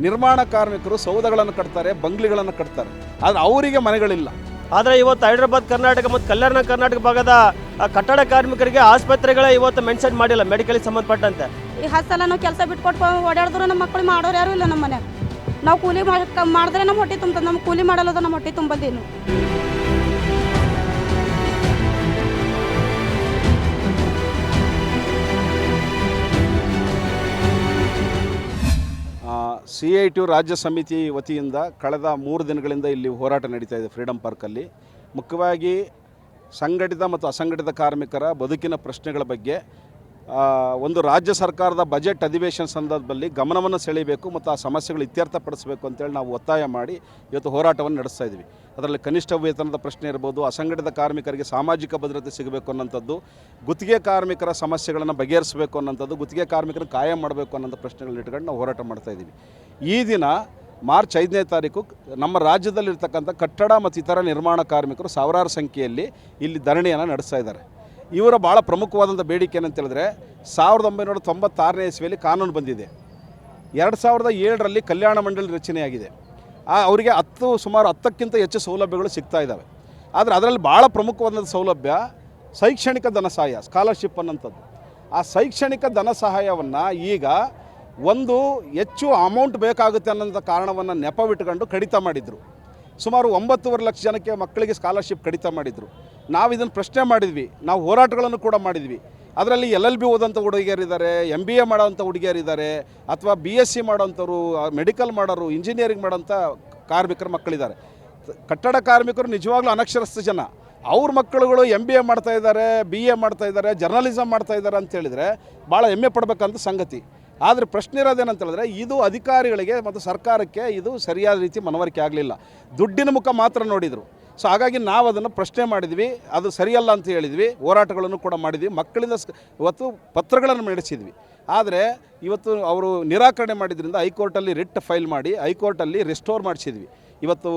ನಿರ್ಮಾಣ ಕಾರ್ಮಿಕರು ಸೌಧಗಳನ್ನು ಕಟ್ತಾರೆ ಬಂಗ್ಲಿಗಳನ್ನು ಕಟ್ತಾರೆ. ಆದರೆ ಅವರಿಗೆ ಮನೆಗಳಿಲ್ಲ. ಆದರೆ ಇವತ್ತು ಹೈದರಾಬಾದ್ ಕರ್ನಾಟಕ ಮತ್ತು ಕಲ್ಯಾಣ ಕರ್ನಾಟಕ ಭಾಗದ ಆ, ಕಟ್ಟಡ ಕಾರ್ಮಿಕರಿಗೆ ಆಸ್ಪತ್ರೆಗಳೇ ಇವತ್ತು ಮೆನ್ಷನ್ ಮಾಡಿಲ್ಲ ಮೆಡಿಕಲ್ಗೆ ಸಂಬಂಧಪಟ್ಟಂತೆ. ಈ ಹತ್ತು ಸಲ ನಾವು ಕೆಲಸ ಬಿಟ್ಕೊಟ್ಟು ಓಡಾಡಿದ್ರು ನಮ್ಮ ಮಕ್ಕಳು ಮಾಡೋರು ಯಾರು ಇಲ್ಲ ನಮ್ಮ ಮನೆ. ನಾವು ಕೂಲಿ ಮಾಡ್- ಮಾಡಿದ್ರೆ ನಮ್ಮ ಹೊಟ್ಟೆ ತುಂಬ ನಮ್ಮ ಕೂಲಿ ಮಾಡಲ್ಲದ ನಮ್ಮ ಹೊಟ್ಟೆ ತುಂಬದೇನು ಸಿ ಐ ಟಿ ರಾಜ್ಯ ಸಮಿತಿ ವತಿಯಿಂದ ಕಳೆದ ಮೂರು ದಿನಗಳಿಂದ ಇಲ್ಲಿ ಹೋರಾಟ ನಡೀತಾ ಇದೆ ಫ್ರೀಡಮ್ ಪಾರ್ಕಲ್ಲಿ. ಮುಖ್ಯವಾಗಿ ಸಂಘಟಿತ ಮತ್ತು ಅಸಂಘಟಿತ ಕಾರ್ಮಿಕರ ಬದುಕಿನ ಪ್ರಶ್ನೆಗಳ ಬಗ್ಗೆ ಒಂದು ರಾಜ್ಯ ಸರ್ಕಾರದ ಬಜೆಟ್ ಅಧಿವೇಶನ ಸಂದರ್ಭದಲ್ಲಿ ಗಮನವನ್ನು ಸೆಳೆಯಬೇಕು ಮತ್ತು ಆ ಸಮಸ್ಯೆಗಳು ಇತ್ಯರ್ಥಪಡಿಸಬೇಕು ಅಂತೇಳಿ ನಾವು ಒತ್ತಾಯ ಮಾಡಿ ಇವತ್ತು ಹೋರಾಟವನ್ನು ನಡೆಸ್ತಾ ಇದ್ದೀವಿ. ಅದರಲ್ಲಿ ಕನಿಷ್ಠ ವೇತನದ ಪ್ರಶ್ನೆ ಇರ್ಬೋದು, ಅಸಂಘಟಿತ ಕಾರ್ಮಿಕರಿಗೆ ಸಾಮಾಜಿಕ ಭದ್ರತೆ ಸಿಗಬೇಕು ಅನ್ನೋಂಥದ್ದು, ಗುತ್ತಿಗೆ ಕಾರ್ಮಿಕರ ಸಮಸ್ಯೆಗಳನ್ನು ಬಗೆಹರಿಸಬೇಕು ಅನ್ನೋಂಥದ್ದು, ಗುತ್ತಿಗೆ ಕಾರ್ಮಿಕರನ್ನು ಕಾಯಂ ಮಾಡಬೇಕು ಅನ್ನೋಂಥ ಪ್ರಶ್ನೆಗಳನ್ನ ಇಟ್ಕೊಂಡು ನಾವು ಹೋರಾಟ ಮಾಡ್ತಾ ಇದ್ದೀವಿ. ಈ ದಿನ ಮಾರ್ಚ್ ಐದನೇ ತಾರೀಕು ನಮ್ಮ ರಾಜ್ಯದಲ್ಲಿರ್ತಕ್ಕಂಥ ಕಟ್ಟಡ ಮತ್ತು ಇತರ ನಿರ್ಮಾಣ ಕಾರ್ಮಿಕರು ಸಾವಿರಾರು ಸಂಖ್ಯೆಯಲ್ಲಿ ಇಲ್ಲಿ ಧರಣಿಯನ್ನು ನಡೆಸ್ತಾ ಇದ್ದಾರೆ. ಇವರ ಭಾಳ ಪ್ರಮುಖವಾದಂಥ ಬೇಡಿಕೆ ಏನಂತ ಹೇಳಿದ್ರೆ ಸಾವಿರದ ಒಂಬೈನೂರ ತೊಂಬತ್ತಾರನೇ ಇಸ್ವಿಯಲ್ಲಿ ಕಾನೂನು ಬಂದಿದೆ. ಎರಡು ಸಾವಿರದ ಏಳರಲ್ಲಿ ಕಲ್ಯಾಣ ಮಂಡಳಿ ರಚನೆಯಾಗಿದೆ. ಆ, ಅವರಿಗೆ ಹತ್ತು, ಸುಮಾರು ಹತ್ತಕ್ಕಿಂತ ಹೆಚ್ಚು ಸೌಲಭ್ಯಗಳು ಸಿಗ್ತಾ ಇದ್ದಾವೆ. ಆದರೆ ಅದರಲ್ಲಿ ಭಾಳ ಪ್ರಮುಖವಾದಂಥ ಸೌಲಭ್ಯ ಶೈಕ್ಷಣಿಕ ಧನ ಸಹಾಯ ಸ್ಕಾಲರ್ಶಿಪ್ ಅನ್ನೋಂಥದ್ದು ಆ ಶೈಕ್ಷಣಿಕ ಧನ ಸಹಾಯವನ್ನು ಈಗ ಒಂದು ಹೆಚ್ಚು ಅಮೌಂಟ್ ಬೇಕಾಗುತ್ತೆ ಅನ್ನೋಂಥ ಕಾರಣವನ್ನು ನೆಪವಿಟ್ಕೊಂಡು ಕಡಿತ ಮಾಡಿದರು. ಸುಮಾರು ಒಂಬತ್ತುವರೆ ಲಕ್ಷ ಜನಕ್ಕೆ ಮಕ್ಕಳಿಗೆ ಸ್ಕಾಲರ್ಶಿಪ್ ಕಡಿತ ಮಾಡಿದರು. ನಾವು ಇದನ್ನು ಪ್ರಶ್ನೆ ಮಾಡಿದ್ವಿ. ನಾವು ಹೋರಾಟಗಳನ್ನು ಕೂಡ ಮಾಡಿದ್ವಿ. ಅದರಲ್ಲಿ ಎಲ್ ಎಲ್ ಬಿ ಓದಂಥ ಹುಡುಗಿಯರಿದ್ದಾರೆ ಎಂ ಬಿ ಎ ಮಾಡೋಂಥ ಹುಡುಗಿಯರಿದ್ದಾರೆ ಅಥವಾ ಬಿ ಎಸ್ ಸಿ ಮಾಡೋಂಥವ್ರು ಮೆಡಿಕಲ್ ಮಾಡೋರು ಇಂಜಿನಿಯರಿಂಗ್ ಮಾಡೋಂಥ ಕಾರ್ಮಿಕರ ಮಕ್ಕಳಿದ್ದಾರೆ ಕಟ್ಟಡ ಕಾರ್ಮಿಕರು ನಿಜವಾಗ್ಲೂ ಅನಕ್ಷರಸ್ಥ ಜನ. ಅವ್ರ ಮಕ್ಕಳುಗಳು ಎಂ ಬಿ ಎ ಮಾಡ್ತಾ ಇದ್ದಾರೆ ಬಿ ಎ ಮಾಡ್ತಾ ಇದ್ದಾರೆ ಜರ್ನಲಿಸಮ್ ಮಾಡ್ತಾ ಇದ್ದಾರೆ ಅಂತ ಹೇಳಿದರೆ ಭಾಳ ಹೆಮ್ಮೆ ಪಡಬೇಕಂತ ಸಂಗತಿ. ಆದರೆ ಪ್ರಶ್ನೆ ಇರೋದೇನಂತ ಹೇಳಿದ್ರೆ ಇದು ಅಧಿಕಾರಿಗಳಿಗೆ ಮತ್ತು ಸರ್ಕಾರಕ್ಕೆ ಇದು ಸರಿಯಾದ ರೀತಿ ಮನವರಿಕೆ ಆಗಲಿಲ್ಲ. ದುಡ್ಡಿನ ಮುಖ ಮಾತ್ರ ನೋಡಿದರು. ಸೊ ಹಾಗಾಗಿ ನಾವು ಅದನ್ನು ಪ್ರಶ್ನೆ ಮಾಡಿದ್ವಿ, ಅದು ಸರಿಯಲ್ಲ ಅಂತ ಹೇಳಿದ್ವಿ, ಹೋರಾಟಗಳನ್ನು ಕೂಡ ಮಾಡಿದ್ವಿ, ಮಕ್ಕಳಿಂದ ಇವತ್ತು ಪತ್ರಗಳನ್ನು ನಡೆಸಿದ್ವಿ. ಆದರೆ ಇವತ್ತು ಅವರು ನಿರಾಕರಣೆ ಮಾಡಿದ್ರಿಂದ ಹೈಕೋರ್ಟಲ್ಲಿ ರಿಟ್ ಫೈಲ್ ಮಾಡಿ ಹೈಕೋರ್ಟಲ್ಲಿ ರಿಸ್ಟೋರ್ ಮಾಡಿಸಿದ್ವಿ. ಇವತ್ತು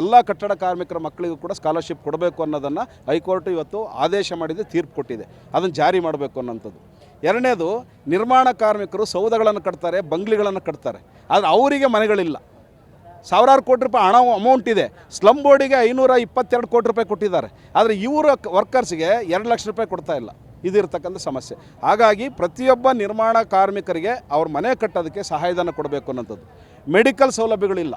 ಎಲ್ಲ ಕಟ್ಟಡ ಕಾರ್ಮಿಕರ ಮಕ್ಕಳಿಗೂ ಕೂಡ ಸ್ಕಾಲರ್ಶಿಪ್ ಕೊಡಬೇಕು ಅನ್ನೋದನ್ನು ಹೈಕೋರ್ಟ್ ಇವತ್ತು ಆದೇಶ ಮಾಡಿದೆ ತೀರ್ಪು ಕೊಟ್ಟಿದೆ. ಅದನ್ನು ಜಾರಿ ಮಾಡಬೇಕು ಅನ್ನೋಂಥದ್ದು. ಎರಡನೇದು ನಿರ್ಮಾಣ ಕಾರ್ಮಿಕರು ಸೌಧಗಳನ್ನು ಕಟ್ತಾರೆ, ಬಂಗ್ಲಿಗಳನ್ನು ಕಟ್ತಾರೆ. ಆದರೆ ಅವರಿಗೆ ಮನೆಗಳಿಲ್ಲ. ಸಾವಿರಾರು ಕೋಟಿ ರೂಪಾಯಿ ಹಣ ಅಮೌಂಟ್ ಇದೆ. ಸ್ಲಮ್ ಬೋರ್ಡಿಗೆ ಐನೂರ ಇಪ್ಪತ್ತೆರಡು ಕೋಟಿ ರೂಪಾಯಿ ಕೊಟ್ಟಿದ್ದಾರೆ. ಆದರೆ ಇವರ ವರ್ಕರ್ಸ್ಗೆ ಎರಡು ಲಕ್ಷ ರೂಪಾಯಿ ಕೊಡ್ತಾ ಇಲ್ಲ. ಇದಿರ್ತಕ್ಕಂಥ ಸಮಸ್ಯೆ. ಹಾಗಾಗಿ ಪ್ರತಿಯೊಬ್ಬ ನಿರ್ಮಾಣ ಕಾರ್ಮಿಕರಿಗೆ ಅವ್ರ ಮನೆ ಕಟ್ಟೋದಕ್ಕೆ ಸಹಾಯಧನ ಕೊಡಬೇಕು ಅನ್ನೋಂಥದ್ದು. ಮೆಡಿಕಲ್ ಸೌಲಭ್ಯಗಳಿಲ್ಲ.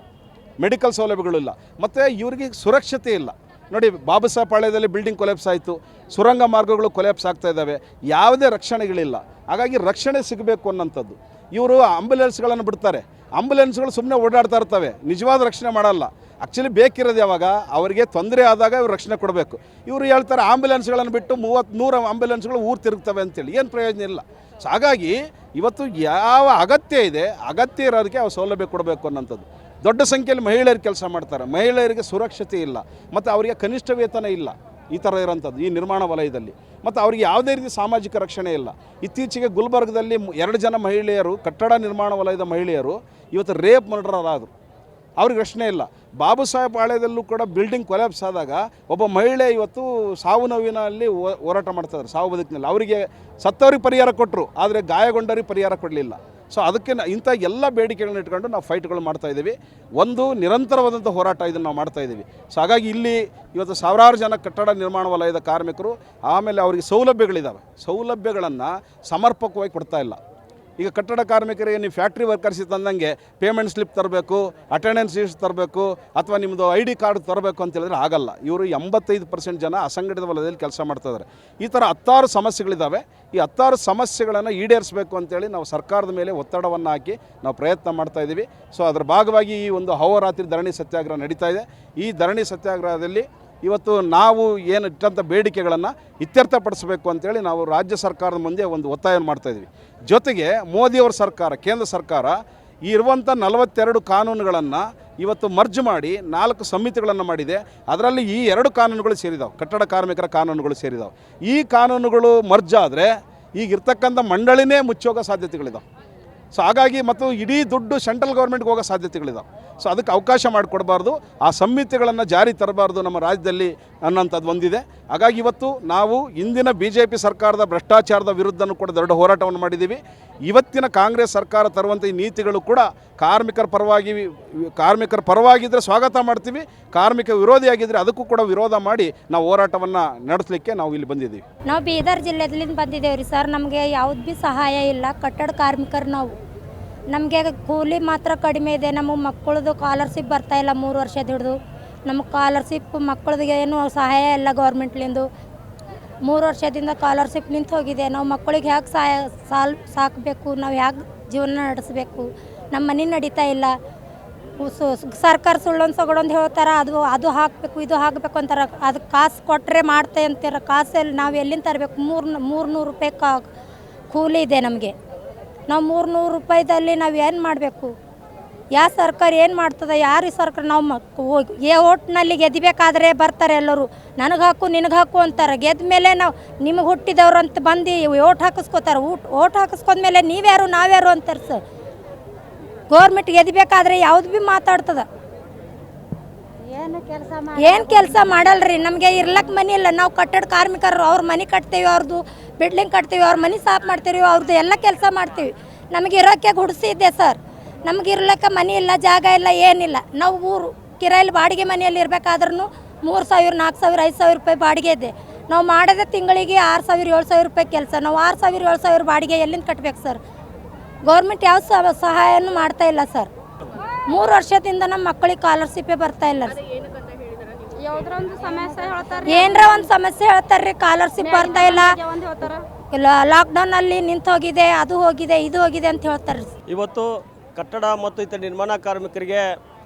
ಮೆಡಿಕಲ್ ಸೌಲಭ್ಯಗಳಿಲ್ಲ. ಮತ್ತು ಇವರಿಗೆ ಸುರಕ್ಷತೆ ಇಲ್ಲ. ನೋಡಿ, ಬಾಬುಸಾಹೇಬ್ ಪಾಳ್ಯದಲ್ಲಿ ಬಿಲ್ಡಿಂಗ್ ಕೊಲೆಪ್ಸ್ ಆಯಿತು. ಸುರಂಗ ಮಾರ್ಗಗಳು ಕೊಲೆಪ್ಸ್ ಆಗ್ತಾ ಇದ್ದಾವೆ. ಯಾವುದೇ ರಕ್ಷಣೆಗಳಿಲ್ಲ. ಹಾಗಾಗಿ ರಕ್ಷಣೆ ಸಿಗಬೇಕು ಅನ್ನೋಂಥದ್ದು. ಇವರು ಆಂಬುಲೆನ್ಸ್ಗಳನ್ನು ಬಿಡ್ತಾರೆ. ಆಂಬುಲೆನ್ಸ್ಗಳು ಸುಮ್ಮನೆ ಓಡಾಡ್ತಾ ಇರ್ತವೆ. ನಿಜವಾದ ರಕ್ಷಣೆ ಮಾಡಲ್ಲ. ಆ್ಯಕ್ಚುಲಿ ಬೇಕಿರೋದು ಯಾವಾಗ? ಅವರಿಗೆ ತೊಂದರೆ ಆದಾಗ ಇವ್ರು ರಕ್ಷಣೆ ಕೊಡಬೇಕು. ಇವರು ಹೇಳ್ತಾರೆ ಆಂಬುಲೆನ್ಸ್ಗಳನ್ನು ಬಿಟ್ಟು ಮೂವತ್ತು ನೂರು ಆಂಬ್ಯುಲೆನ್ಸ್ಗಳು ಊರು ತಿರುಗ್ತವೆ ಅಂತೇಳಿ. ಏನು ಪ್ರಯೋಜನ ಇಲ್ಲ. ಸೊ ಹಾಗಾಗಿ, ಇವತ್ತು ಯಾವ ಅಗತ್ಯ ಇದೆ, ಅಗತ್ಯ ಇರೋದಕ್ಕೆ ಅವ್ರು ಸೌಲಭ್ಯ ಕೊಡಬೇಕು ಅನ್ನೋಂಥದ್ದು. ದೊಡ್ಡ ಸಂಖ್ಯೆಯಲ್ಲಿ ಮಹಿಳೆಯರು ಕೆಲಸ ಮಾಡ್ತಾರೆ. ಮಹಿಳೆಯರಿಗೆ ಸುರಕ್ಷತೆ ಇಲ್ಲ. ಮತ್ತು ಅವರಿಗೆ ಕನಿಷ್ಠ ವೇತನ ಇಲ್ಲ. ಈ ಥರ ಇರೋಂಥದ್ದು, ಈ ನಿರ್ಮಾಣ ವಲಯದಲ್ಲಿ. ಮತ್ತು ಅವರಿಗೆ ಯಾವುದೇ ರೀತಿ ಸಾಮಾಜಿಕ ರಕ್ಷಣೆ ಇಲ್ಲ. ಇತ್ತೀಚೆಗೆ ಗುಲ್ಬರ್ಗದಲ್ಲಿ ಎರಡು ಜನ ಮಹಿಳೆಯರು, ಕಟ್ಟಡ ನಿರ್ಮಾಣ ವಲಯದ ಮಹಿಳೆಯರು ಇವತ್ತು ರೇಪ್ ಮರ್ಡರ್ ಆದರು. ಅವ್ರಿಗೆ ರಕ್ಷಣೆ ಇಲ್ಲ. ಬಾಬು ಸಾಹೇಬ್ ಪಾಳ್ಯದಲ್ಲೂ ಕೂಡ ಬಿಲ್ಡಿಂಗ್ ಕೊಲ್ಯಾಪ್ಸ್ ಆದಾಗ ಒಬ್ಬ ಮಹಿಳೆ ಇವತ್ತು ಸಾವು ನೋವಿನಲ್ಲಿ ಹೋರಾಟ ಮಾಡ್ತಾರೆ ಸಾವು ಬದುಕಿನಲ್ಲಿ. ಅವರಿಗೆ ಸತ್ತವ್ರಿಗೆ ಪರಿಹಾರ ಕೊಟ್ಟರು ಆದರೆ ಗಾಯಗೊಂಡವ್ರಿಗೆ ಪರಿಹಾರ ಕೊಡಲಿಲ್ಲ. ಸೊ ಅದಕ್ಕೆ ಇಂಥ ಎಲ್ಲ ಬೇಡಿಕೆಗಳನ್ನ ಇಟ್ಕೊಂಡು ನಾವು ಫೈಟ್ಗಳು ಮಾಡ್ತಾ ಇದ್ದೀವಿ. ಒಂದು ನಿರಂತರವಾದಂಥ ಹೋರಾಟ ಇದನ್ನು ನಾವು ಮಾಡ್ತಾ ಇದ್ದೀವಿ. ಸೊ ಹಾಗಾಗಿ ಇಲ್ಲಿ ಇವತ್ತು ಸಾವಿರಾರು ಜನ ಕಟ್ಟಡ ನಿರ್ಮಾಣ ವಲಯದ ಕಾರ್ಮಿಕರು, ಆಮೇಲೆ ಅವರಿಗೆ ಸೌಲಭ್ಯಗಳಿದ್ದಾವೆ ಸೌಲಭ್ಯಗಳನ್ನು ಸಮರ್ಪಕವಾಗಿ ಕೊಡ್ತಾ ಇಲ್ಲ. ಈಗ ಕಟ್ಟಡ ಕಾರ್ಮಿಕರಿಗೆ ನೀವು ಫ್ಯಾಕ್ಟ್ರಿ ವರ್ಕರ್ಸ್ ತಂದಂಗೆ ಪೇಮೆಂಟ್ ಸ್ಲಿಪ್ ತರಬೇಕು ಅಟೆಂಡೆನ್ಸ್ ಲೀಸ್ಟ್ ತರಬೇಕು, ಅಥವಾ ನಿಮ್ಮದು ಐ ಡಿ ಕಾರ್ಡ್ ತರಬೇಕು ಅಂತ ಹೇಳಿದ್ರೆ ಆಗಲ್ಲ. ಇವರು ಎಂಬತ್ತೈದು ಪರ್ಸೆಂಟ್ ಜನ ಅಸಂಘಟಿತ ವಲಯದಲ್ಲಿ ಕೆಲಸ ಮಾಡ್ತಾ ಇದ್ದಾರೆ. ಈ ಥರ ಹತ್ತಾರು ಸಮಸ್ಯೆಗಳಿದ್ದಾವೆ ಈ ಹತ್ತಾರು ಸಮಸ್ಯೆಗಳನ್ನು ಈಡೇರಿಸಬೇಕು ಅಂತೇಳಿ ನಾವು ಸರ್ಕಾರದ ಮೇಲೆ ಒತ್ತಡವನ್ನು ಹಾಕಿ ನಾವು ಪ್ರಯತ್ನ ಮಾಡ್ತಾ ಇದ್ದೀವಿ ಸೊ ಅದರ ಭಾಗವಾಗಿ ಈ ಒಂದು ಹೋರಾತ್ರಿ ಧರಣಿ ಸತ್ಯಾಗ್ರಹ ನಡೀತಾ ಇದೆ. ಈ ಧರಣಿ ಸತ್ಯಾಗ್ರಹದಲ್ಲಿ ಇವತ್ತು ನಾವು ಏನು ಇಟ್ಟಂಥ ಬೇಡಿಕೆಗಳನ್ನು ಇತ್ಯರ್ಥಪಡಿಸಬೇಕು ಅಂತೇಳಿ ನಾವು ರಾಜ್ಯ ಸರ್ಕಾರದ ಮುಂದೆ ಒಂದು ಒತ್ತಾಯ ಮಾಡ್ತಾ ಇದ್ವಿ. ಜೊತೆಗೆ ಮೋದಿಯವರ ಸರ್ಕಾರ, ಕೇಂದ್ರ ಸರ್ಕಾರ ಈ ಇರುವಂಥ ನಲವತ್ತೆರಡು ಕಾನೂನುಗಳನ್ನು ಇವತ್ತು ಮರ್ಜ್ ಮಾಡಿ ನಾಲ್ಕು ಸಮಿತಿಗಳನ್ನು ಮಾಡಿದೆ. ಅದರಲ್ಲಿ ಈ ಎರಡು ಕಾನೂನುಗಳು ಸೇರಿದಾವೆ. ಕಟ್ಟಡ ಕಾರ್ಮಿಕರ ಕಾನೂನುಗಳು ಸೇರಿದಾವೆ. ಈ ಕಾನೂನುಗಳು ಮರ್ಜ್ ಆದರೆ ಈಗ ಇರ್ತಕ್ಕಂಥ ಮಂಡಳಿನೇ ಮುಚ್ಚೋಗೋ ಸಾಧ್ಯತೆಗಳಿದಾವೆ. ಸೊ ಹಾಗಾಗಿ ಮತ್ತು ಇಡೀ ದುಡ್ಡು ಸೆಂಟ್ರಲ್ ಗೌರ್ಮೆಂಟ್ಗೆ ಹೋಗೋ ಸಾಧ್ಯತೆಗಳಿದಾವೆ. ಸೊ ಅದಕ್ಕೆ ಅವಕಾಶ ಮಾಡಿಕೊಡಬಾರ್ದು. ಆ ಸಂಹಿತೆಗಳನ್ನು ಜಾರಿ ತರಬಾರ್ದು ನಮ್ಮ ರಾಜ್ಯದಲ್ಲಿ ಅನ್ನೋಂಥದ್ದು ಒಂದಿದೆ. ಹಾಗಾಗಿ ಇವತ್ತು ನಾವು ಇಂದಿನ ಬಿ ಜೆ ಪಿ ಸರ್ಕಾರದ ಭ್ರಷ್ಟಾಚಾರದ ವಿರುದ್ಧನೂ ಕೂಡ ದೊಡ್ಡ ಹೋರಾಟವನ್ನು ಮಾಡಿದ್ದೀವಿ. ಇವತ್ತಿನ ಕಾಂಗ್ರೆಸ್ ಸರ್ಕಾರ ತರುವಂಥ ಈ ನೀತಿಗಳು ಕೂಡ ಕಾರ್ಮಿಕರ ಪರವಾಗಿ, ಕಾರ್ಮಿಕರ ಪರವಾಗಿದ್ದರೆ ಸ್ವಾಗತ ಮಾಡ್ತೀವಿ. ಕಾರ್ಮಿಕ ವಿರೋಧಿಯಾಗಿದ್ದರೆ ಅದಕ್ಕೂ ಕೂಡ ವಿರೋಧ ಮಾಡಿ ನಾವು ಹೋರಾಟವನ್ನು ನಡೆಸಲಿಕ್ಕೆ ನಾವು ಇಲ್ಲಿ ಬಂದಿದ್ದೀವಿ. ನಾವು ಬೀದರ್ ಜಿಲ್ಲೆದಿಂದ ಬಂದಿದ್ದೇವೆ ರೀ ಸರ್. ನಮಗೆ ಯಾವ್ದು ಭೀ ಸಹಾಯ ಇಲ್ಲ. ಕಟ್ಟಡ ಕಾರ್ಮಿಕರು ನಾವು. ನಮಗೆ ಕೂಲಿ ಮಾತ್ರ ಕಡಿಮೆ ಇದೆ. ನಮ್ಮ ಮಕ್ಕಳದು ಕಾಲರ್ಶಿಪ್ ಬರ್ತಾ ಇಲ್ಲ ಮೂರು ವರ್ಷದ ಹಿಡಿದು. ನಮ್ಮ ಕಾಲರ್ಶಿಪ್ ಮಕ್ಕಳಿಗೆ ಏನು ಸಹಾಯ ಇಲ್ಲ ಗೌರ್ಮೆಂಟ್ಲಿಂದು ಮೂರು ವರ್ಷದಿಂದ ಕಾಲರ್ಶಿಪ್ ನಿಂತು ಹೋಗಿದೆ. ನಾವು ಮಕ್ಕಳಿಗೆ ಹೇಗೆ ಸಹಾಯ ಸಾಲ್ ಸಾಕಬೇಕು? ನಾವು ಹೇಗೆ ಜೀವನ ನಡೆಸಬೇಕು? ನಮ್ಮ ಮನೆ ನಡೀತಾ ಇಲ್ಲ. ಸು- ಸರ್ಕಾರ ಸುಳ್ಳೊಂದು ಸೊಗಡೊಂದು ಹೇಳ್ತಾರೆ, ಅದು ಅದು ಹಾಕಬೇಕು, ಇದು ಹಾಕಬೇಕು ಅಂತಾರೆ. ಅದು ಕಾಸು ಕೊಟ್ಟರೆ ಮಾಡ್ತೆ ಅಂತೀರ. ಕಾಸೆಲ್ಲಿ ನಾವು ಎಲ್ಲಿಂದ ತರಬೇಕು? ಮೂರು ಮೂರು ನೂರು ರೂಪಾಯಿ ಕೂಲಿ ಇದೆ ನಮಗೆ. ನಾವು ಮೂರು ನೂರು ರೂಪಾಯಿದಲ್ಲಿ ನಾವು ಏನು ಮಾಡಬೇಕು? ಯಾವ ಸರ್ಕಾರ ಏನು ಮಾಡ್ತದೆ? ಯಾರು ಈ ಸರ್ಕಾರ ನಾವು ಹೋಗಿ ಏ ಓಟ್ನಲ್ಲಿ ಗೆದ್ದಬೇಕಾದ್ರೆ ಬರ್ತಾರೆ ಎಲ್ಲರೂ. ನನಗೆ ಹಾಕು, ನಿನಗೆ ಹಾಕು ಅಂತಾರೆ. ಗೆದ್ದ ಮೇಲೆ ನಾವು ನಿಮಗೆ ಹುಟ್ಟಿದವ್ರು ಅಂತ ಬಂದು ಓಟ್ ಹಾಕಿಸ್ಕೋತಾರೆ. ಊಟ ಓಟ್ ಹಾಕಿಸ್ಕೊಂಡ್ಮೇಲೆ ನೀವ್ಯಾರು, ನಾವ್ಯಾರು ಅಂತಾರೆ ಸರ್. ಗೌರ್ಮೆಂಟ್ ಗೆದ್ಬೇಕಾದ್ರೆ ಯಾವ್ದು ಭೀ ಮಾತಾಡ್ತದ. ಏನು ಕೆಲಸ ಮಾಡಲ್ರಿ? ನಮಗೆ ಇರ್ಲಕ್ ಮನಿ ಇಲ್ಲ. ನಾವು ಕಟ್ಟಡ ಕಾರ್ಮಿಕರು, ಅವ್ರ ಮನೆ ಕಟ್ತೇವೆ ಅವ್ರದ್ದು ಬಿಲ್ಡಿಂಗ್ ಕಟ್ತೀವಿ, ಅವ್ರ ಮನೆ ಸಾಫ್ ಮಾಡ್ತೀವಿ ಅವ್ರದ್ದು ಎಲ್ಲ ಕೆಲಸ ಮಾಡ್ತೀವಿ. ನಮಗೆ ಇರೋಕ್ಕೆ ಗುಡಿಸಿ ಇದೆ ಸರ್. ನಮಗೆ ಇರ್ಲಕ್ಕ ಮನೆ ಇಲ್ಲ, ಜಾಗ ಇಲ್ಲ, ಏನಿಲ್ಲ. ನಾವು ಊರು, ಕಿರಾಯಿಲಿ ಬಾಡಿಗೆ ಮನೆಯಲ್ಲಿ ಇರಬೇಕಾದ್ರೂ ಮೂರು ಸಾವಿರ ನಾಲ್ಕು ಸಾವಿರ, ಐದು ಸಾವಿರ ರೂಪಾಯಿ ಬಾಡಿಗೆ ಇದೆ. ನಾವು ಮಾಡಿದ ತಿಂಗಳಿಗೆ ಆರು ಸಾವಿರ, ಏಳು ಸಾವಿರ ರೂಪಾಯಿ ಕೆಲಸ. ನಾವು ಆರು ಸಾವಿರ, ಏಳು ಸಾವಿರ ಬಾಡಿಗೆ ಎಲ್ಲಿಂದ ಕಟ್ಬೇಕು ಸರ್? ಗೌರ್ಮೆಂಟ್ ಯಾವ ಸಹಾಯನೂ ಮಾಡ್ತಾ ಇಲ್ಲ ಸರ್. ಮೂರು ವರ್ಷದಿಂದ ನಮ್ಮ ಮಕ್ಕಳಿಗೆ ಸ್ಕಾಲರ್ಶಿಪ್ಪೇ ಬರ್ತಾ ಇಲ್ಲ. ಯಾವ್ದ್ರ ಒಂದು ಸಮಸ್ಯೆ ಹೇಳ್ತಾರೆ ಏನರ ಒಂದು ಸಮಸ್ಯೆ ಹೇಳ್ತಾರ್ರಿ ಸ್ಕಾಲರ್ಶಿಪ್ ಬರ್ತಾ ಇಲ್ಲ. ಲಾಕ್ಡೌನ್ ಅಲ್ಲಿ ನಿಂತು ಹೋಗಿದೆ ಅದು ಹೋಗಿದೆ ಇದು ಹೋಗಿದೆ ಅಂತ ಹೇಳ್ತಾರೆ ಇವತ್ತು ಕಟ್ಟಡ ಮತ್ತು ಇತರ ನಿರ್ಮಾಣ ಕಾರ್ಮಿಕರಿಗೆ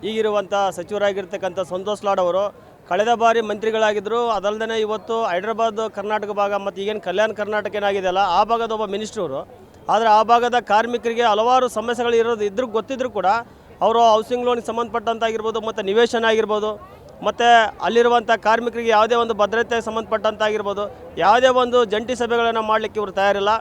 ಈಗಿರುವಂಥ ಸಚಿವರಾಗಿರ್ತಕ್ಕಂಥ ಸಂತೋಷ್ ಲಾಡ್ ಅವರು ಕಳೆದ ಬಾರಿ ಮಂತ್ರಿಗಳಾಗಿದ್ದರು ಅದಲ್ಲದೆ ಇವತ್ತು ಹೈದರಾಬಾದ್ ಕರ್ನಾಟಕ ಭಾಗ ಮತ್ತು ಈಗೇನು ಕಲ್ಯಾಣ ಕರ್ನಾಟಕ ಏನಾಗಿದೆಯಲ್ಲ ಆ ಭಾಗದ ಒಬ್ಬ ಮಿನಿಸ್ಟ್ರವರು ಆದರೆ ಆ ಭಾಗದ ಕಾರ್ಮಿಕರಿಗೆ ಹಲವಾರು ಸಮಸ್ಯೆಗಳು ಇರೋದು ಇದ್ರೂ ಗೊತ್ತಿದ್ರೂ ಕೂಡ ಅವರು ಹೌಸಿಂಗ್ ಲೋನ್ಗೆ ಸಂಬಂಧಪಟ್ಟಂತಾಗಿರ್ಬೋದು, ಮತ್ತು ನಿವೇಶನ ಆಗಿರ್ಬೋದು, ಮತ್ತು ಅಲ್ಲಿರುವಂಥ ಕಾರ್ಮಿಕರಿಗೆ ಯಾವುದೇ ಒಂದು ಭದ್ರತೆಗೆ ಸಂಬಂಧಪಟ್ಟಂತಾಗಿರ್ಬೋದು, ಯಾವುದೇ ಒಂದು ಜಂಟಿ ಸಭೆಗಳನ್ನು ಮಾಡಲಿಕ್ಕೆ ಇವರು ತಯಾರಿಲ್ಲ.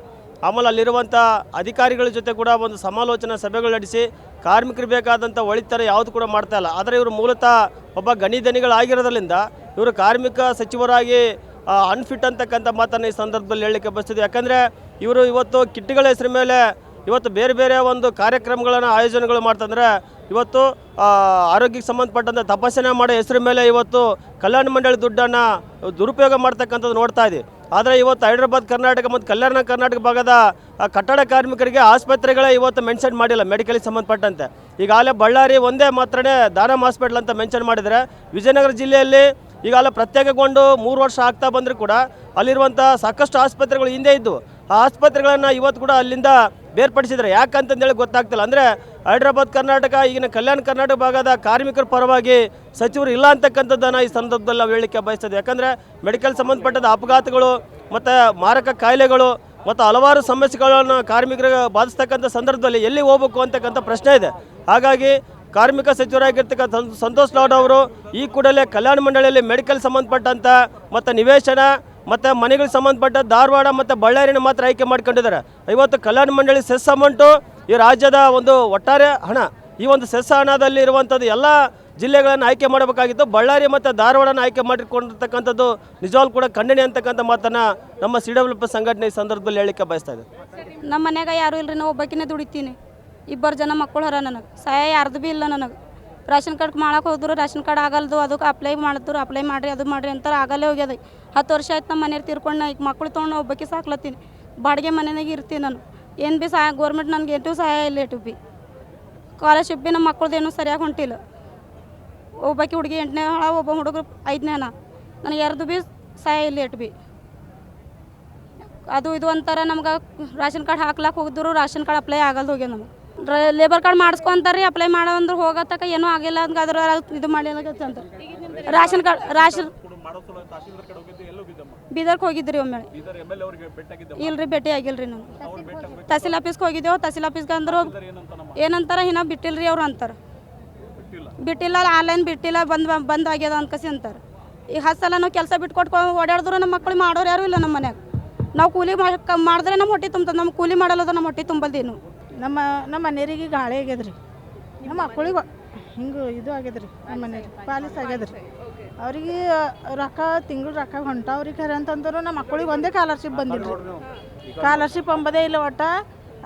ಆಮೇಲೆ ಅಲ್ಲಿರುವಂಥ ಅಧಿಕಾರಿಗಳ ಜೊತೆ ಕೂಡ ಒಂದು ಸಮಾಲೋಚನಾ ಸಭೆಗಳು ನಡೆಸಿ, ಕಾರ್ಮಿಕರಿಗೆ ಬೇಕಾದಂಥ ಒಳಿತರ ಯಾವುದು ಕೂಡ ಮಾಡ್ತಾ ಇಲ್ಲ. ಆದರೆ ಇವರು ಮೂಲತಃ ಒಬ್ಬ ಗಣಿಧನಿಗಳಾಗಿರೋದ್ರಿಂದ ಇವರು ಕಾರ್ಮಿಕ ಸಚಿವರಾಗಿ ಅನ್ಫಿಟ್ ಅಂತಕ್ಕಂಥ ಮಾತನ್ನು ಈ ಸಂದರ್ಭದಲ್ಲಿ ಹೇಳಲಿಕ್ಕೆ ಬಯಸ್ತಿದ್ವಿ. ಯಾಕಂದರೆ ಇವರು ಇವತ್ತು ಕಿಟ್ಗಳ ಹೆಸರು ಮೇಲೆ ಇವತ್ತು ಬೇರೆ ಬೇರೆ ಒಂದು ಕಾರ್ಯಕ್ರಮಗಳನ್ನು ಆಯೋಜನೆಗಳು ಮಾಡ್ತಂದ್ರೆ ಇವತ್ತು ಆರೋಗ್ಯಕ್ಕೆ ಸಂಬಂಧಪಟ್ಟಂತೆ ತಪಾಸಣೆ ಮಾಡೋ ಹೆಸರು ಮೇಲೆ ಇವತ್ತು ಕಲ್ಯಾಣ ಮಂಡಳಿ ದುಡ್ಡನ್ನು ದುರುಪಯೋಗ ಮಾಡ್ತಕ್ಕಂಥದ್ದು ನೋಡ್ತಾ ಇದೆ ಆದರೆ ಇವತ್ತು ಹೈದರಾಬಾದ್, ಕರ್ನಾಟಕ ಮತ್ತು ಕಲ್ಯಾಣ ಕರ್ನಾಟಕ ಭಾಗದ ಕಟ್ಟಡ ಕಾರ್ಮಿಕರಿಗೆ ಆಸ್ಪತ್ರೆಗಳೇ ಇವತ್ತು ಮೆನ್ಷನ್ ಮಾಡಿಲ್ಲ ಮೆಡಿಕಲ್ಗೆ ಸಂಬಂಧಪಟ್ಟಂತೆ. ಈಗಾಗಲೇ ಬಳ್ಳಾರಿ ಒಂದೇ ಮಾತ್ರನೇ ದಾನಮ್ ಹಾಸ್ಪಿಟ್ಲ್ ಅಂತ ಮೆನ್ಷನ್ ಮಾಡಿದರೆ, ವಿಜಯನಗರ ಜಿಲ್ಲೆಯಲ್ಲಿ ಈಗಾಗಲೇ ಪ್ರತ್ಯೇಕಗೊಂಡು ಮೂರು ವರ್ಷ ಆಗ್ತಾ ಬಂದರೂ ಕೂಡ ಅಲ್ಲಿರುವಂಥ ಸಾಕಷ್ಟು ಆಸ್ಪತ್ರೆಗಳು ಹಿಂದೆ ಇದ್ದು ಆ ಆಸ್ಪತ್ರೆಗಳನ್ನು ಇವತ್ತು ಕೂಡ ಅಲ್ಲಿಂದ ಬೇರ್ಪಡಿಸಿದ್ದಾರೆ. ಯಾಕಂತಂದೇಳಿ ಗೊತ್ತಾಗ್ತಿಲ್ಲ. ಅಂದರೆ ಹೈದ್ರಾಬಾದ್, ಕರ್ನಾಟಕ, ಈಗಿನ ಕಲ್ಯಾಣ ಕರ್ನಾಟಕ ಭಾಗದ ಕಾರ್ಮಿಕರ ಪರವಾಗಿ ಸಚಿವರು ಇಲ್ಲ ಅಂತಕ್ಕಂಥದ್ದನ್ನು ಈ ಸಂದರ್ಭದಲ್ಲಿ ನಾವು ಹೇಳಲಿಕ್ಕೆ ಬಯಸ್ತದೆ ಯಾಕಂದರೆ ಮೆಡಿಕಲ್ ಸಂಬಂಧಪಟ್ಟದ ಅಪಘಾತಗಳು ಮತ್ತು ಮಾರಕ ಕಾಯಿಲೆಗಳು ಮತ್ತು ಹಲವಾರು ಸಮಸ್ಯೆಗಳನ್ನು ಕಾರ್ಮಿಕರಿಗೆ ಬಾಧಿಸ್ತಕ್ಕಂಥ ಸಂದರ್ಭದಲ್ಲಿ ಎಲ್ಲಿ ಹೋಗ್ಬೇಕು ಅಂತಕ್ಕಂಥ ಪ್ರಶ್ನೆ ಇದೆ. ಹಾಗಾಗಿ ಕಾರ್ಮಿಕ ಸಚಿವರಾಗಿರ್ತಕ್ಕಂಥ ಸಂತೋಷ್ ಲಾಡ್ ಅವರು ಈ ಕೂಡಲೇ ಕಲ್ಯಾಣ ಮಂಡಳಿಯಲ್ಲಿ ಮೆಡಿಕಲ್ ಸಂಬಂಧಪಟ್ಟಂಥ ಮತ್ತು ನಿವೇಶನ ಮತ್ತು ಮನೆಗಳಿಗೆ ಸಂಬಂಧಪಟ್ಟ ಧಾರವಾಡ ಮತ್ತು ಬಳ್ಳಾರಿನ ಮಾತ್ರ ಆಯ್ಕೆ ಮಾಡ್ಕೊಂಡಿದ್ದಾರೆ. ಇವತ್ತು ಕಲ್ಯಾಣ ಮಂಡಳಿ ಸೆಸ್ ಅಮೌಂಟು ಈ ರಾಜ್ಯದ ಒಂದು ಒಟ್ಟಾರೆ ಹಣ. ಈ ಒಂದು ಸೆಸ್ ಹಣದಲ್ಲಿ ಇರುವಂಥದ್ದು ಎಲ್ಲ ಜಿಲ್ಲೆಗಳನ್ನು ಆಯ್ಕೆ ಮಾಡಬೇಕಾಗಿತ್ತು. ಬಳ್ಳಾರಿ ಮತ್ತು ಧಾರವಾಡನ ಆಯ್ಕೆ ಮಾಡಿಕೊಂಡಿರ್ತಕ್ಕಂಥದ್ದು ನಿಜವಾಗ್ಲೂ ಕೂಡ ಖಂಡನೆ ಅಂತಕ್ಕಂಥ ಮಾತನ್ನು ನಮ್ಮ ಸಿ ಡಬ್ಲ್ಯೂ ಪಿ ಸಂಘಟನೆ ಸಂದರ್ಭದಲ್ಲಿ ಹೇಳಲಿಕ್ಕೆ ಬಯಸ್ತಾ ಇದೆ. ನಮ್ಮ ಮನ್ಯಾಗ ಯಾರು ಇಲ್ಲರಿ ನಾವು ಒಬ್ಬಾಕಿನೇ ದುಡಿತೀನಿ. ಇಬ್ಬರು ಜನ ಮಕ್ಕಳು ಹರ ನನಗೆ. ಸಹಾಯ ಯಾರ್ದು ಭೀ ಇಲ್ಲ ನನಗೆ. ರೇಷನ್ ಕಾರ್ಡ್ ಮಾಡಕ್ಕೆ ಹೋದ್ರು, ರೇಷನ್ ಕಾರ್ಡ್ ಆಗಲ್ದು, ಅದಕ್ಕೆ ಅಪ್ಲೈ ಮಾಡಿದ್ರು ಅಪ್ಲೈ ಮಾಡ್ರಿ, ಅದು ಮಾಡಿರಿ ಅಂತಾರೆ, ಆಗಲೇ ಹೋಗ್ಯದ. ಹತ್ತು ವರ್ಷ ಆಯ್ತು ನಮ್ಮ ಮನೆಯವ್ರು ತೀರ್ಕೊಂಡು ನಾ ಈಗ ಮಕ್ಕಳು ತೊಗೊಂಡು ಒಬ್ಬಕ್ಕೆ ಸಾಕ್ಲತ್ತೀನಿ. ಬಾಡಿಗೆ ಮನೆಯಾಗ ಇರ್ತೀನಿ ನಾನು. ಏನು ಭೀ ಸಹಾಯ ಗೌರ್ಮೆಂಟ್ ನನಗೆ ಎಂಟು ಸಹಾಯ ಇಲ್ಲ ಎಟು ಭೀ ಸ್ಕಾಲರ್ಶಿಪ್ ಭೀ ನಮ್ಮ ಮಕ್ಕಳದೇನು ಸರಿಯಾಗಿ ಹೊಂಟಿಲ್ಲ. ಒಬ್ಬಕ್ಕೆ ಹುಡುಗಿ ಎಂಟನೇ ಹಳ, ಒಬ್ಬ ಹುಡುಗರು ಐದನೇ ಹಣ ನನಗೆ ಯಾರ್ದು ಭೀ ಸಹಾಯ ಇಲ್ಲ ಎಟು ಭೀ ಅದು ಇದು ಒಂಥರ ನಮ್ಗೆ. ರೇಷನ್ ಕಾರ್ಡ್ ಹಾಕ್ಲಾಕ್ ಹೋಗಿದ್ರು ರೇಷನ್ ಕಾರ್ಡ್ ಅಪ್ಲೈ ಆಗಲ್ದು ಹೋಗ್ಯ ನಮಗೆ. ಲೇಬರ್ ಕಾರ್ಡ್ ಮಾಡಿಸ್ಕೊಂತಾರೆ ಅಪ್ಲೈ ಮಾಡೋ ಅಂದ್ರೆ ಹೋಗತ್ತಕ ಏನೂ ಆಗಿಲ್ಲ ಅಂತ ಅದ್ರ ಇದು ಮಾಡಿಲ್ಲ ಅಂತ ರೇಷನ್ ಕಾರ್ಡ್ ರೇಷನ್ ಬೀದರ್ಗೆ ಹೋಗಿದ್ರಿ ಒಮ್ಮೆ. ಇಲ್ರಿ, ಭೇಟಿ ಆಗಿಲ್ರಿ ನಾವು ತಹಸೀಲ್ ಆಫೀಸ್ಗೆ ಹೋಗಿದ್ದೇವೆ, ತಹಸೀಲ್ ಆಫೀಸ್ಗೆ ಅಂದ್ರು ಏನಂತಾರ ಇನ್ನ ಬಿಟ್ಟಿಲ್ರಿ ಅವ್ರು ಅಂತಾರೆ. ಬಿಟ್ಟಿಲ್ಲ ಆನ್ಲೈನ್ ಬಿಟ್ಟಿಲ್ಲ, ಬಂದ್ ಬಂದ್ ಆಗ್ಯದ ಅಂತ ಕಸಿ ಅಂತಾರೆ. ಈಗ ಹತ್ತು ಸಲ ನಾವು ಕೆಲಸ ಬಿಟ್ಕೊಟ್ಕೊ ಓಡಾಡಿದ್ರು ನಮ್ಮ ಮಕ್ಕಳು ಮಾಡೋರು ಯಾರು ಇಲ್ಲ ನಮ್ಮ ಮನ್ಯಾಗ. ನಾವು ಕೂಲಿ ಮಾಡಿದ್ರೆ ನಮ್ಮ ಹೊಟ್ಟೆ ತುಂಬ ನಮ್ಮ ಕೂಲಿ ಮಾಡಲ್ಲದ ನಮ್ಮ ಹೊಟ್ಟೆ ತುಂಬಲ್ದೇನು. ನಮ್ಮ ನಮ್ಮ ಮನೆಯವ್ರಿಗೆ ಈಗ ಹಾಳೆ ಆಗ್ಯದ ರೀ ನಮ್ಮ ಮಕ್ಕಳಿಗೆ ಹಿಂಗೆ ಇದು ಆಗ್ಯದ ರೀ ನಮ್ಮ ಮನೆಯವ್ರಿಗೆ ಪಾಲಿಸ್ ಆಗ್ಯದ ರೀ ಅವ್ರಿಗೆ ರೊಕ್ಕ, ತಿಂಗಳು ರೊಕ್ಕ ಹೊಂಟಾವ್ರಿ ಖರೆ ಅಂತಂದ್ರು ನಮ್ಮ ಮಕ್ಕಳಿಗೆ ಒಂದೇ ಸ್ಕಾಲರ್ಶಿಪ್ ಬಂದಿಲ್ಲ ಸ್ಕಾಲರ್ಶಿಪ್ ಅಂಬದೇ ಇಲ್ಲ ಒಟ್ಟ.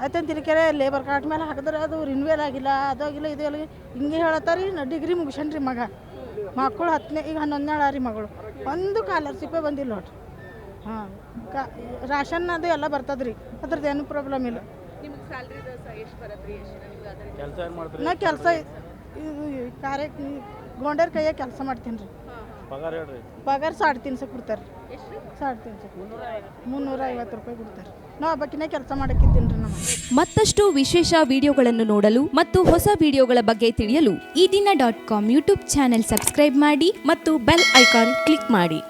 ಆಯ್ತಂತ ತಿರ್ಕೆರೆ ಲೇಬರ್ ಕಾರ್ಡ್ ಮೇಲೆ ಹಾಕಿದ್ರೆ ಅದು ರಿನ್ವೇಲ್ ಆಗಿಲ್ಲ, ಅದು ಆಗಿಲ್ಲ, ಇದು ಆಗಿಲ್ಲ. ಹಿಂಗೆ ಹೇಳತ್ತಾರಿ ಡಿಗ್ರಿ ಮುಗಿಸನ್ ರೀ ಮಗ. ಮಕ್ಕಳು ಹತ್ತನೇ, ಈಗ ಹನ್ನೊಂದನೇ ರೀ ಮಗಳು. ಒಂದು ಸ್ಕಾಲರ್ಶಿಪ್ಪೇ ಬಂದಿಲ್ಲ ನೋಡ್ರಿ ಹಾಂ, ಕಾ ರಾಷನ್ ಅದು ಎಲ್ಲ ಬರ್ತದ್ರಿ. ಅದ್ರದ್ದು ಏನು ಪ್ರಾಬ್ಲಮ್ ಇಲ್ಲ. ನಾ ಕೆಲಸ ಇದು ಕಾರ್ಯ ಗೊಂಡರ್ ಕೈಯಾಗ ಕೆಲಸ ಮಾಡ್ತೀನಿ ರೀ. ಪಗಾರ ಪಗಾರ ತೀನ್ ತಿನ್ಸ ಕೊಡ್ತಾರೆ ಸಾಡೆ ತಿನ್ಸ ಮುನ್ನೂರ ಐವತ್ತು. ರೂಪಾಯಿ ಕೊಡ್ತಾರೆ ನಾ ಹಬ್ಬಕ್ಕಿನೇ ಕೆಲಸ ಮಾಡಕ್ಕಿದ್ದೀನಿ ರೀ ನಮ್ಮ ಮತ್ತಷ್ಟು ವಿಶೇಷ ವಿಡಿಯೋಗಳನ್ನು ನೋಡಲು ಮತ್ತು ಹೊಸ ವಿಡಿಯೋಗಳ ಬಗ್ಗೆ ತಿಳಿಯಲು Ee Dina dot com YouTube channel subscribe ಮಾಡಿ ಮತ್ತು ಬೆಲ್ ಐಕಾನ್ ಕ್ಲಿಕ್ ಮಾಡಿ.